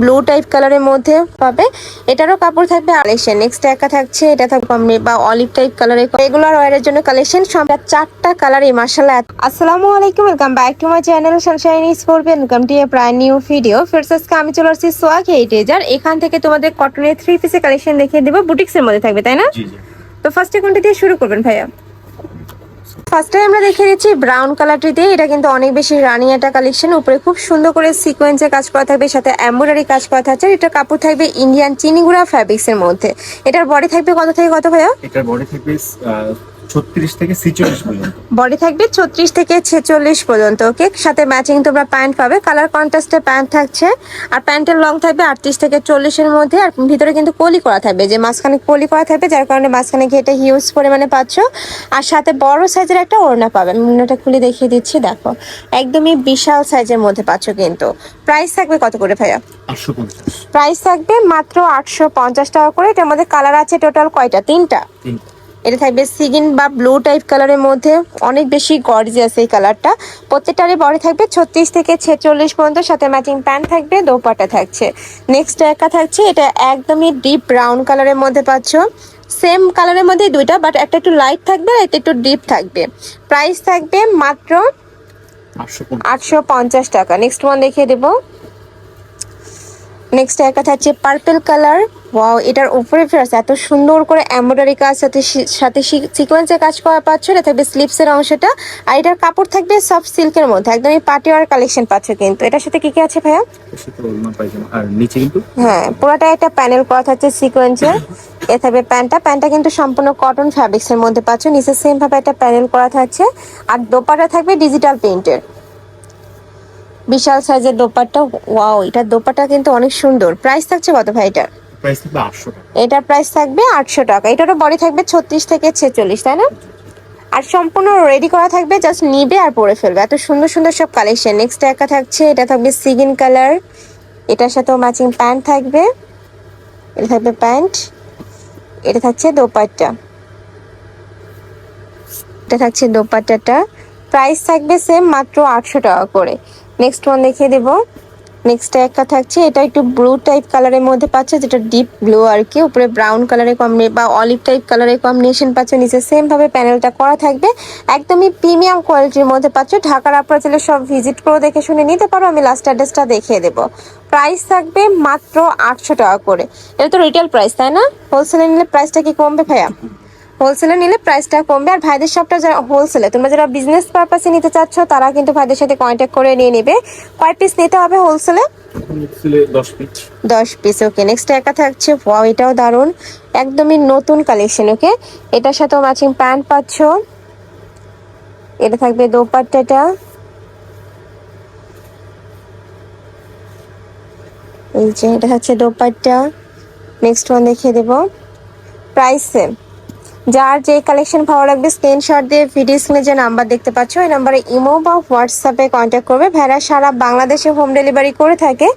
Blue type কালারের মধ্যে পাবে। এটারও কাপড় থাকবে আড়াইশো নেক্সট একা থাকছে এটা থাকবে বা অলিভ টাইপ কালারের রেগুলার ওয়ারের জন্য কালেকশন সব চারটা কালারই মার্শাল্লাহ আসসালামু আলাইকুম welcome back to my channel Sunshine ইস করবেন ওয়েলকাম টু এ প্রায় নিউ ভিডিও ফিরস আজকে আমি চলে আসছি সোয়াক এইটেজার এখান থেকে তোমাদের কটনের থ্রি পিসের কালেকশন দেখিয়ে দেবো। বুটিক্সের মধ্যে থাকবে তাই না? তো ফার্স্টে কোনটা দিয়ে শুরু করবেন ভাইয়া? ফার্স্টে আমরা দেখে দিচ্ছি ব্রাউন কালারটিতে এটা কিন্তু অনেক বেশি রানি একটা কালেকশন উপরে খুব সুন্দর করে সিকোয়েন্সে কাজ করা থাকবে, সাথে এম্ব্রয়ডারি কাজ করা থাকছে। এটা কাপড় থাকবে ইন্ডিয়ান চিনিগুড়া ফ্যাব্রিক্স এর মধ্যে। এটার বডি থাকবে কত থেকে কত ভাইয়া? এটার বডি থাকবে ছত্রিশ থেকে ছিচল্লিশ পর্যন্ত। বডি থাকবে ছত্রিশ থেকে ছেচল্লিশ পর্যন্ত ওকে সাথে ম্যাচিং তোমরা প্যান্ট পাবে। কালার কন্ট্রাস্টে প্যান্ট থাকছে আর প্যান্টের লং থাকবে আটত্রিশ থেকে চল্লিশের মধ্যে আর ভিতরে কিন্তু কলি করা থাকবে যে মাঝখানে কলি করা থাকবে যার কারণে মাঝখানে ঘেটে হিউজ পরিমাণে পাচ্ছ। আর সাথে বড় সাইজের একটা ওড়না পাবে। আমি ওড়নাটা খুলে দেখিয়ে দিচ্ছি দেখো। একদমই বিশাল সাইজের মধ্যে পাচ্ছ কিন্তু। প্রাইস থাকবে কত করে ভাইয়া? আটশো পঞ্চাশ। প্রাইস থাকবে মাত্র আটশো পঞ্চাশ টাকা করে। এটার মধ্যে কালার আছে টোটাল কয়টা? তিনটা? তিনটা। এটা থাকবে সিগিন বা ব্লু টাইপ কালারের মধ্যে। অনেক বেশি গর্জিয়াস এই কালারটা। প্রত্যেকটারই বডি থাকবে ছত্রিশ থেকে ছেচল্লিশ পর্যন্ত, সাথে ম্যাচিং প্যান্ট থাকবে দোপাটা থাকছে। নেক্সট একা থাকছে, এটা একদমই ডিপ ব্রাউন কালারের মধ্যে পাচ্ছ। সেম কালারের মধ্যে দুইটা বাট একটা একটু লাইট থাকবে, আর একটা একটু ডিপ থাকবে। প্রাইস থাকবে মাত্র আটশো পঞ্চাশ টাকা। নেক্সট ওয়ান দেখিয়ে দেবো। নেক্সট একটা থাকছে পার্পল কালার ওয়াও এটার উপরে ফেরাস এত সুন্দর করে এমব্রয়ডারি কাজ সাথে সাথে সিকোয়েন্সের কাজ করা পাচ্ছ এটা থাকবে স্লিপসের অংশটা। আর এটার কাপড় থাকবে সফট সিল্কের মধ্যে একদমই পার্টিওয়ার কালেকশন পাচ্ছ কিন্তু। এটার সাথে কি কি আছে ভাইয়া? আর নিচে কিন্তু? হ্যাঁ পুরোটা একটা প্যানেল করা থাকছে সিকোয়েন্সের এ থাকবে প্যান্টটা প্যান্টটা কিন্তু সম্পূর্ণ কটন ফ্যাব্রিক্সের মধ্যে পাচ্ছ নিচে সেম ভাবে একটা প্যানেল করা থাকছে আর দোপাটা থাকবে ডিজিটাল প্রিন্টের বিশাল সাইজের দোপাট্টা ওয়াও এটার দোপাট্টা কিন্তু অনেক সুন্দর। প্রাইস থাকছে কত ভাই এটার? প্রাইস থাকবে আটশো টাকা। এটার প্রাইস থাকবে আটশো টাকা। এটারও বডি থাকবে ছত্রিশ থেকে ছেচল্লিশ, তাই না? আর সম্পূর্ণ রেডি করা থাকবে জাস্ট নিবে আর পরে ফেলবে। এত সুন্দর সুন্দর সব কালেকশন নেক্সট একা থাকছে, এটা থাকবে সিগিন কালার এটার সাথেও ম্যাচিং প্যান্ট থাকবে। এটা থাকবে প্যান্ট এটা থাকছে দোপাট্টা। এটা থাকছে দোপাট্টাটা। প্রাইস থাকবে সেম মাত্র আটশো টাকা করে। নেক্সট ওয়ান দেখিয়ে দেবো। নেক্সট একটা থাকছে, এটা একটু ব্লু টাইপ কালারের মধ্যে পাচ্ছে, যেটা ডিপ ব্লু আর কি। উপরে ব্রাউন কালারের কম্বিনে বা অলিভ টাইপ কালারের কম্বিনেশন পাচ্ছে, নিচে সেম ভাবে প্যানেলটা করা থাকবে। একদমই প্রিমিয়াম কোয়ালিটির মধ্যে পাচ্ছ। ঢাকার আপনারা চাইলে সব ভিজিট করে দেখে শুনে নিতে পারো, আমি লাস্ট অ্যাড্রেসটা দেখিয়ে দেবো। প্রাইস থাকবে মাত্র আটশো টাকা করে। এটা তো রিটেল প্রাইস তাই না? হোলসেলে নিলে প্রাইসটা কি কমবে ভাইয়া? হোলসেলে নিলে প্রাইসটা কমবে। আর ভাইদের সবটা যারা হোলসেলে তোমরা যারা বিজনেস পারপাসে নিতে চাচ্ছ তারা কিন্তু ভাইদের সাথে কন্ট্যাক্ট করে নিয়ে নেবে। কয় পিস নিতে হবে হোলসেলে দশ পিস ওকে নেক্সট একা থাকছে। ওয়াও এটাও দারুণ। একদমই নতুন কালেকশন ওকে এটার সাথেও ম্যাচিং প্যান্ট পাচ্ছ। এটা থাকবে দোপাট্টাটা। এই যে এটা হচ্ছে দোপাট্টা। নেক্সট ওয়ান দেখিয়ে দেবো। প্রাইস সেম যার যে কালেকশন ভালো লাগবে স্ক্রিনশট দিয়ে ভিডিও স্ক্রিনে যে নাম্বার দেখতে পাচ্ছ, ওই নাম্বারে ইমো বা হোয়াটসঅ্যাপে কন্ট্যাক্ট করবে। ভেড়া সারা বাংলাদেশে হোম ডেলিভারি করে থাকে।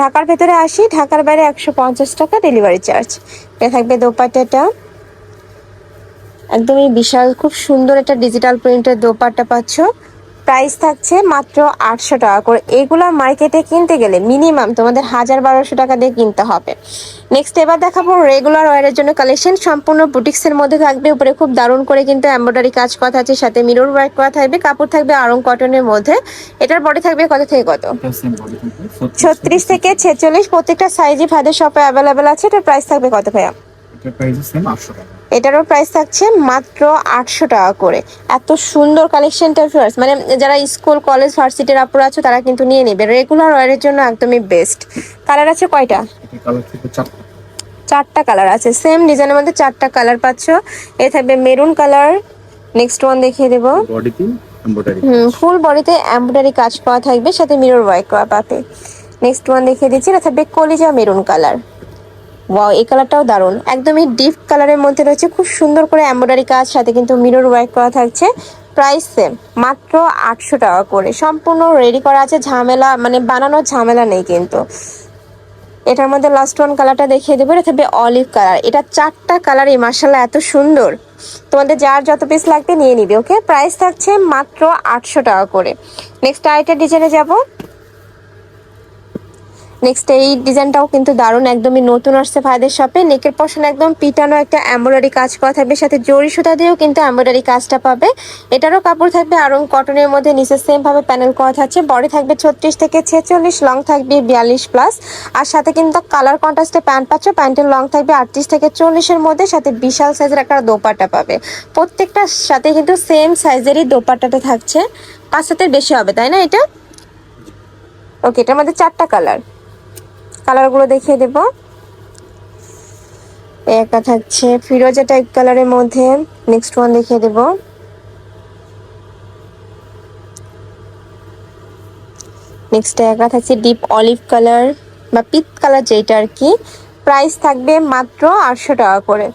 ঢাকার ভেতরে আসি, ঢাকার বাইরে একশো পঞ্চাশ টাকা ডেলিভারি চার্জ এটা থাকবে দোপাট্টাটা। একদমই বিশাল, খুব সুন্দর একটা ডিজিটাল প্রিন্টের দোপাট্টা পাচ্ছ। প্রাইস থাকছে মাত্র আটশো টাকা করে। এগুলা মার্কেটে কিনতে গেলে মিনিমাম তোমাদের হাজার বারোশো টাকা দিয়ে কিনতে হবে। নেক্সট এবার দেখাবো রেগুলার ওয়ারের জন্য কালেকশন সম্পূর্ণ বুটিক্সের মধ্যে থাকবে। উপরে খুব দারুণ করে কিন্তু এমব্রয়ডারি কাজ করা আছে সাথে মিরর ওয়ার্ক করা থাকবে কাপড় থাকবে আরং কটনের মধ্যে। এটার বডি থাকবে কত থেকে কত? ছত্রিশ থেকে ছেচল্লিশ। প্রত্যেকটা সাইজই ভাইদের শপে অ্যাভেলেবেল আছে। এটার প্রাইস থাকবে কত ভাইয়া? এটার প্রাইস সেম আটশো টাকা। এটারও প্রাইস থাকছে মাত্র আটশো টাকা করে। এত সুন্দর কালেকশনটা ফিয়ার্স মানে যারা স্কুল কলেজ ভার্সিটির আপুরা আছে তারা কিন্তু নিয়ে নেবে। রেগুলার ওয়ারের জন্য একদমই বেস্ট কালার আছে কয়টা? চারটা কালার আছে। সেম ডিজাইনের মধ্যে চারটা কালার পাচ্ছ। এ থাকবে মেরুন কালার নেক্সট ওয়ান দেখিয়ে দেবো। হুম ফুল বডিতে এমব্রয়ডারি কাজ পাওয়া থাকবে সাথে মিরর ওয়ার্ক করা পাবে। নেক্সট ওয়ান দেখিয়ে দিচ্ছি এটা থাকবে কলিজা মেরুন কালার ওয়াও এই কালারটাও দারুণ। একদমই ডিপ কালারের মধ্যে রয়েছে, খুব সুন্দর করে এমব্রয়ডারি কাজ, সাথে কিন্তু মিরর ওয়ার্ক করা থাকছে। প্রাইস সেম মাত্র আটশো টাকা করে। সম্পূর্ণ রেডি করা আছে, ঝামেলা মানে বানানোর ঝামেলা নেই কিন্তু। এটার মধ্যে লাস্ট ওয়ান কালারটা দেখিয়ে দেবো, এটা থাকবে অলিভ কালার এটা চারটা কালার এই মার্শাল্লাহ এত সুন্দর। তোমাদের যার যত পিস লাগবে নিয়ে নিবে ওকে প্রাইস থাকছে মাত্র আটশো টাকা করে। নেক্সট আরেকটা ডিজাইনে যাব। নেক্সট এই ডিজাইনটাও কিন্তু দারুণ, একদমই নতুন আসছে ভাইদের শপে নেকের পশন একদম পিটানো একটা এমব্রয়ডারি কাজ করা থাকবে, সাথে জরি সুতা দিয়েও কিন্তু এমব্রয়ডারি কাজটা পাবে। এটারও কাপড় থাকবে আরং কটনের মধ্যে, নিচে সেম ভাবে প্যানেল করা থাকছে। বডি থাকবে ছত্রিশ থেকে ছেচল্লিশ লং থাকবে বিয়াল্লিশ প্লাস আর সাথে কিন্তু কালার কন্ট্রাস্টে প্যান্ট পাচ্ছ প্যান্টের লং থাকবে আটত্রিশ থেকে চল্লিশের মধ্যে, সাথে বিশাল সাইজের একটা দোপাট্টা পাবে। প্রত্যেকটার সাথে কিন্তু সেম সাইজেরই দোপাট্টাটা থাকছে। পাঁচ হাতের বেশি হবে, তাই না এটা? ওকে এটার মধ্যে চারটা কালার কালারগুলো দেখিয়ে দেব। একটা থাকছে। ফিরোজা টাইপ কালারের মধ্যে নেক্সট ওয়ান দেখিয়ে দেব। নেক্সট একটা থাকছে ডিপ অলিভ কালার বা পিত কালার যেটা আর কি। প্রাইস থাকবে মাত্র আটশো টাকা করে।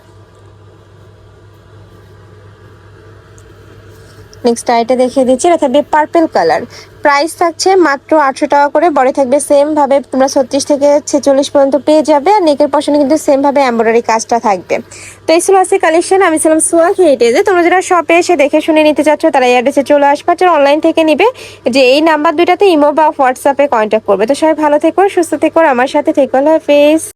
নেক্সট আইটা দেখিয়ে দিচ্ছি, এটা থাকবে পার্পেল কালার প্রাইস থাকছে মাত্র আটশো টাকা করে বড় থাকবে সেম ভাবে তোমরা ছত্রিশ থেকে ছেচল্লিশ পর্যন্ত পেয়ে যাবে, আর নেকের পশনে কিন্তু সেম ভাবে এমব্রয়ডারি কাজটা থাকবে। তো এই ছিল আজকে কালেকশন আমি ছিলাম সোয়া হেরিটেজে তোমরা যারা শপে এসে দেখে শুনে নিতে চাচ্ছ, তারা এই অ্যাড্রেসে চলে আসবে যারা অনলাইন থেকে নিবে, যে এই নাম্বার দুইটাতে ইমো বা হোয়াটসঅ্যাপে কন্ট্যাক্ট করবে। তো সবাই ভালো থেকো, সুস্থ থেকো আমার সাথে থেকো ফেস